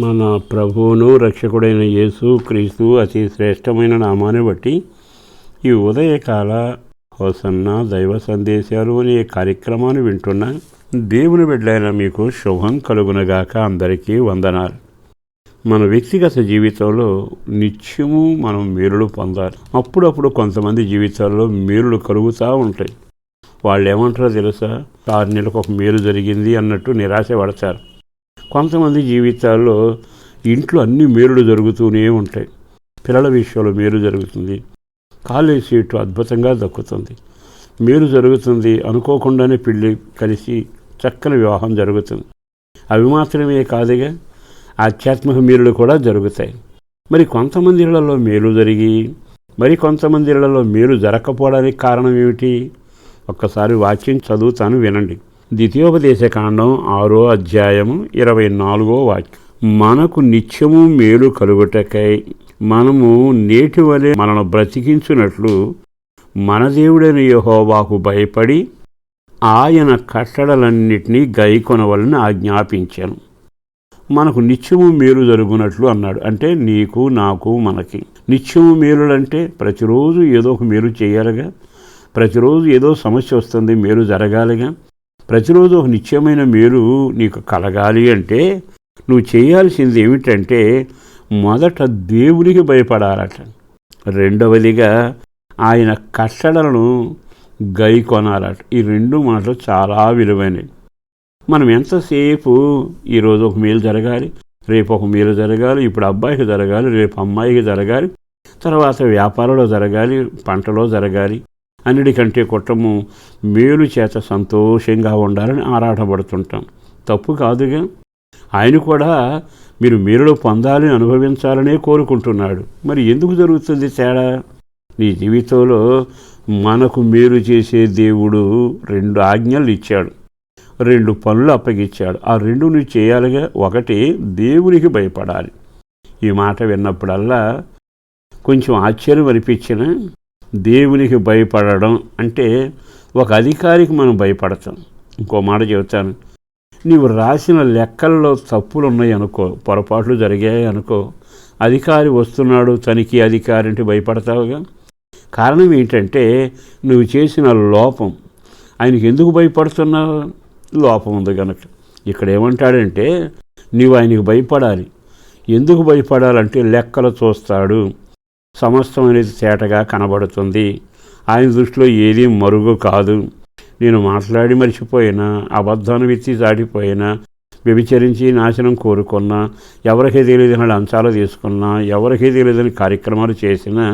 మన ప్రభువును రక్షకుడైన యేసు క్రీస్తు అతి శ్రేష్టమైన నామాన్ని బట్టి ఈ ఉదయకాల హోసన్న దైవ సందేశాలు అనే కార్యక్రమాన్ని వింటున్న దేవుని బిడ్డలైన మీకు శుభం కలుగునగాక అందరికీ వందనాలు. మన వ్యక్తిగత జీవితంలో నిత్యము మనం మేలులు పొందాలి. అప్పుడప్పుడు కొంతమంది జీవితాల్లో మేలులు కలుగుతూ ఉంటాయి. వాళ్ళు ఏమంటారో తెలుసా? ఆరు నెలలకు ఒక మేలు జరిగింది అన్నట్టు నిరాశ పడతారు కొంతమంది జీవితాల్లో ఇంట్లో అన్ని మేలులు జరుగుతూనే ఉంటాయి. పిల్లల విషయంలో మేలు జరుగుతుంది. కాలేజ్ సీటు అద్భుతంగా దక్కుతుంది. మేలు జరుగుతుంది అనుకోకుండానే పెళ్ళి కలిసి చక్కని వివాహం జరుగుతుంది. అవి మాత్రమే కాదుగా ఆధ్యాత్మిక మేలులు కూడా జరుగుతాయి. మరి కొంతమంది ఇళ్ళలో మేలు జరిగి మరి కొంతమంది ఇళ్ళలో మేలు జరగకపోవడానికి కారణం ఏమిటి? ఒక్కసారి వాక్యం చదువుతాను వినండి. ద్వితీయోపదేశకాండం ఆరో అధ్యాయము ఇరవై నాలుగో వాక్యం. మనకు నిత్యము మేలు కలుగుటకై మనము నేటి వలె మనను బ్రతికించున్నట్లు మన దేవుడైన యహోవాకు భయపడి ఆయన కట్టడలన్నిటినీ గైకొనవలని ఆజ్ఞాపించాను. మనకు నిత్యము మేలు జరుగునట్లు అన్నాడు. అంటే నీకు నాకు మనకి. నిత్యము మేలులంటే ప్రతిరోజు ఏదో ఒక మేలు చేయాలిగా. ప్రతిరోజు ఏదో సమస్య వస్తుంది మేలు జరగాలిగా. ప్రతిరోజు ఒక నిత్యమైన మేలు నీకు కలగాలి అంటే నువ్వు చేయాల్సింది ఏమిటంటే మొదట దేవునికి భయపడాలట. రెండవదిగా ఆయన కట్టడలను గై కొనాలట ఈ రెండు మాటలు చాలా విలువైనవి. మనం ఎంతసేపు ఈరోజు ఒక మేలు జరగాలి రేపు ఒక మేలు జరగాలి ఇప్పుడు అబ్బాయికి జరగాలి రేపు అమ్మాయికి జరగాలి తర్వాత వ్యాపారంలో జరగాలి పంటలో జరగాలి అన్నిటికంటే కుటుంబం మేలు చేత సంతోషంగా ఉండాలని ఆరాటపడుతుంటాం. తప్పు కాదుగా. ఆయన కూడా మీరు మేలులో పొందాలని అనుభవించాలనే కోరుకుంటున్నాడు. మరి ఎందుకు జరుగుతుంది తేడా? నీ జీవితంలో మనకు మేలు చేసే దేవుడు రెండు ఆజ్ఞలు ఇచ్చాడు. రెండు పనులు అప్పగిచ్చాడు ఆ రెండు నువ్వు చేయాలిగా. ఒకటి దేవునికి భయపడాలి. ఈ మాట విన్నప్పుడల్లా కొంచెం ఆశ్చర్యం అనిపించిన దేవునికి భయపడడం అంటే ఒక అధికారికి మనం భయపడతాం. ఇంకో మాట చెబుతాను. నీవు రాసిన లెక్కల్లో తప్పులు ఉన్నాయి అనుకో పొరపాట్లు జరిగాయి అనుకో అధికారి వస్తున్నాడు తనిఖీ అధికారి అంటే భయపడతావుగా? కారణం ఏంటంటే నువ్వు చేసిన లోపం. ఆయనకి ఎందుకు భయపడుతున్నావు? లోపం ఉంది కనుక ఇక్కడ ఏమంటాడంటే నీవు ఆయనకి భయపడాలి. ఎందుకు భయపడాలంటే లెక్కలు చూస్తాడు. సమస్తం అనేది తేటగా కనబడుతుంది. ఆయన దృష్టిలో ఏది మరుగు కాదు. నేను మాట్లాడి మర్చిపోయినా అబద్ధాన్ని వ్యక్తి దాటిపోయినా వ్యభిచరించి నాశనం కోరుకున్నా ఎవరికీ తెలియదని లంచాలు తీసుకున్నా ఎవరికీ తెలియదని కార్యక్రమాలు చేసినా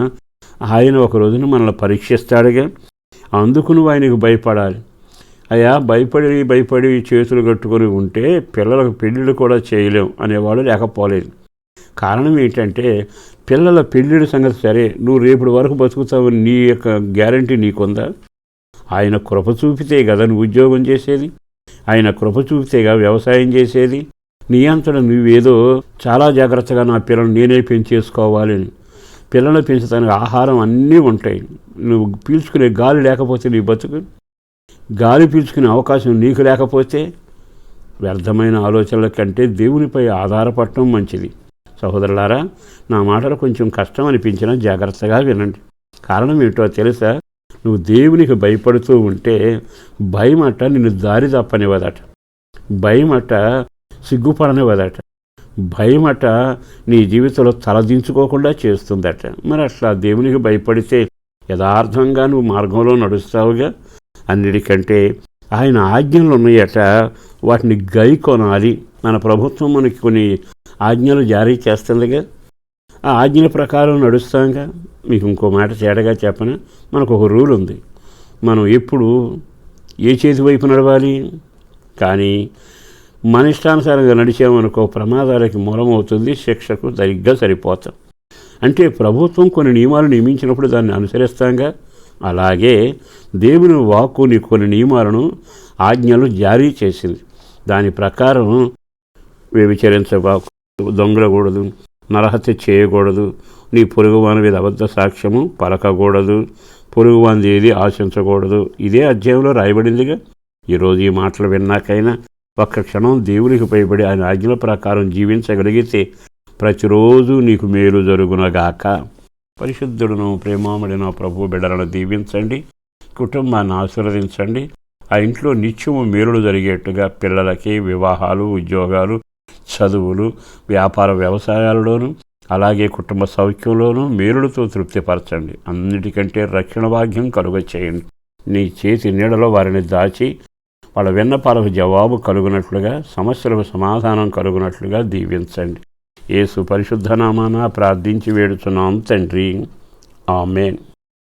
ఆయన ఒక రోజున మనల్ని పరీక్షిస్తాడుగా. అందుకు నువ్వు ఆయనకు భయపడాలి. అయ్యా భయపడి భయపడి చేతులు కట్టుకొని ఉంటే పిల్లలకు పెళ్ళిళ్ళు కూడా చేయలేం అనేవాడు లేకపోలేదు. కారణం ఏంటంటే పిల్లల పెళ్ళిళ్ళ సంగతి సరే నువ్వు రేపటి వరకు బతుకుతావు నీ యొక్క గ్యారంటీ నీకుందా? ఆయన కృప చూపితే కదా నువ్వు ఉద్యోగం చేసేది? ఆయన కృప చూపితేగా వ్యవసాయం చేసేది? నీ అంతటా నువ్వేదో చాలా జాగ్రత్తగా నా పిల్లలు నేనే పెంచేసుకోవాలని పిల్లలు పెంచడానికి ఆహారం అన్నీ ఉంటాయి. నువ్వు పీల్చుకునే గాలి లేకపోతే నీ బతుకు. గాలి పీల్చుకునే అవకాశం నీకు లేకపోతే వ్యర్థమైన ఆలోచనల కంటే దేవునిపై ఆధారపడటం మంచిది. సహోదరులారా నా మాటలు కొంచెం కష్టం అనిపించినా జాగ్రత్తగా వినండి. కారణం ఏంటో తెలుసా? నువ్వు దేవునికి భయపడుతూ ఉంటే భయమట నిన్ను దారి తప్పనివ్వదట. భయమట సిగ్గుపడనివ్వదట. భయమట నీ జీవితంలో తలదించుకోకుండా చేస్తుందట. మరి అట్లా దేవునికి భయపడితే యథార్థంగా నువ్వు మార్గంలో నడుస్తావుగా? అన్నిటికంటే ఆయన ఆజ్ఞలు ఉన్నాయట. వాటిని గై కొనాలి మన ప్రభుత్వం మనకి కొన్ని ఆజ్ఞలు జారీ చేస్తుందిగా ఆ ఆజ్ఞల ప్రకారం నడుస్తాంగా. మీకు ఇంకో మాట తేడగా చెప్పన? మనకు ఒక రూల్ ఉంది. మనం ఎప్పుడు ఏ చేతి వైపు నడవాలి? కానీ మన ఇష్టానుసారంగా నడిచామనుకో ప్రమాదాలకి మూలమవుతుంది శిక్షకు సరిగ్గా సరిపోతాం. అంటే ప్రభుత్వం కొన్ని నియమాలు నియమించినప్పుడు దాన్ని అనుసరిస్తాంగా. అలాగే దేవుని వాక్కుని కొన్ని నియమాలను ఆజ్ఞలు జారీ చేసింది. దాని ప్రకారం వ్యభిచరించబాకు దొంగలకూడదు నరహత్య చేయకూడదు నీ పొరుగువాని మీద అబద్ధ సాక్ష్యము పలకకూడదు పొరుగువాని ఏది ఆశించకూడదు. ఇదే అధ్యాయంలో రాయబడిందిగా. ఈరోజు ఈ మాటలు విన్నాకైనా ఒక్క క్షణం దేవునికి భయపడి ఆయన ఆజ్ఞల ప్రకారం జీవించగలిగితే ప్రతిరోజు నీకు మేలు జరుగునగాక. పరిశుద్ధుడును ప్రేమామడిన ప్రభు బిడ్డలను దీవించండి కుటుంబాన్ని ఆశీర్వదించండి. ఆ ఇంట్లో నిత్యము మేలులు జరిగేట్టుగా పిల్లలకి వివాహాలు ఉద్యోగాలు చదువులు వ్యాపార వ్యవసాయాలలోనూ అలాగే కుటుంబ సౌఖ్యంలోనూ మేలులతో తృప్తిపరచండి. అన్నిటికంటే రక్షణ భాగ్యం కలుగ చేయండి. నీ చేతి నీడలో వారిని దాచి వాళ్ళ విన్నపాలకు జవాబు కలుగునట్లుగా సమస్యలకు సమాధానం కలుగునట్లుగా దీవించండి. ఏసు పరిశుద్ధనామాన ప్రార్థించి వేడుచున్నాం తండ్రి. ఆమెన్.